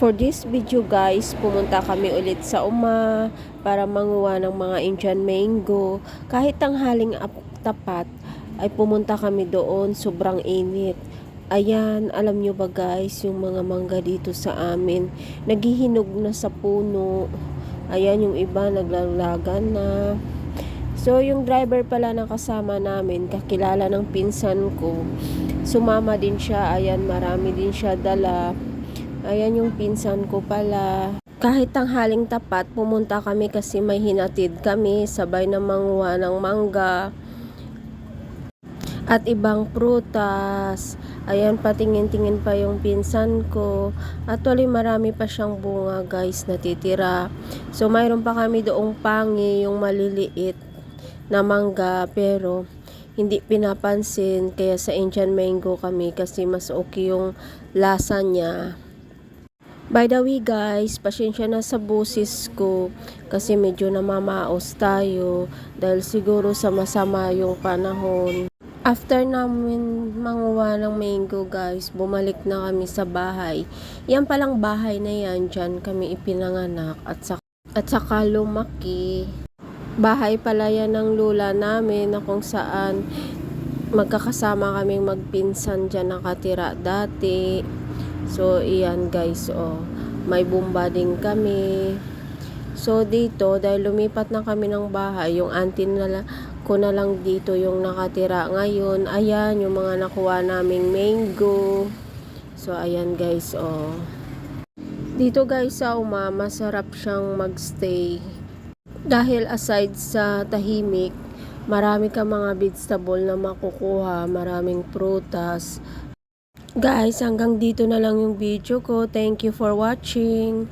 For this video guys, pumunta kami ulit sa Uma para manguha ng mga Indian mango. Kahit tanghaling ap- tapat ay pumunta kami doon, sobrang init. Ayan, alam nyo ba guys, yung mga mangga dito sa amin, naghihinog na sa puno. Ayan, yung iba naglalagan na. So, yung driver pala na kasama namin, kakilala ng pinsan ko, sumama din siya. Ayan, marami din siya dala. Ayan yung pinsan ko pala. Kahit tanghaling tapat, pumunta kami kasi may hinatid kami, sabay na manguha ng mangga at ibang prutas. Ayan, patingin-tingin pa yung pinsan ko. Actually, marami pa siyang bunga, guys, natitira. So, mayroon pa kami doong pangi, yung maliliit na mangga, pero hindi pinapansin. Kaya sa Indian mango kami kasi mas okay yung lasa niya. By the way guys, pasensya na sa busis ko kasi medyo namamaos tayo dahil siguro sa masama yung panahon. After namin manguha ng mango guys, bumalik na kami sa bahay. Yan palang bahay na yan, dyan kami ipinanganak at saka, at saka lumaki. Bahay pala yan ng lula namin na kung saan magkakasama kaming magpinsan dyan nakatira dati. So, iyan guys, oh. May bumba din kami. So, dito, dahil lumipat na kami ng bahay, yung auntie na la- ko na lang dito yung nakatira ngayon. Ayan, yung mga nakuha naming mango. So, ayan guys, oh. Dito guys sa Uma, masarap siyang magstay. Dahil aside sa tahimik, marami ka mga vegetable na makukuha, maraming prutas, Guys, hanggang dito na lang yung video ko. Thank you for watching.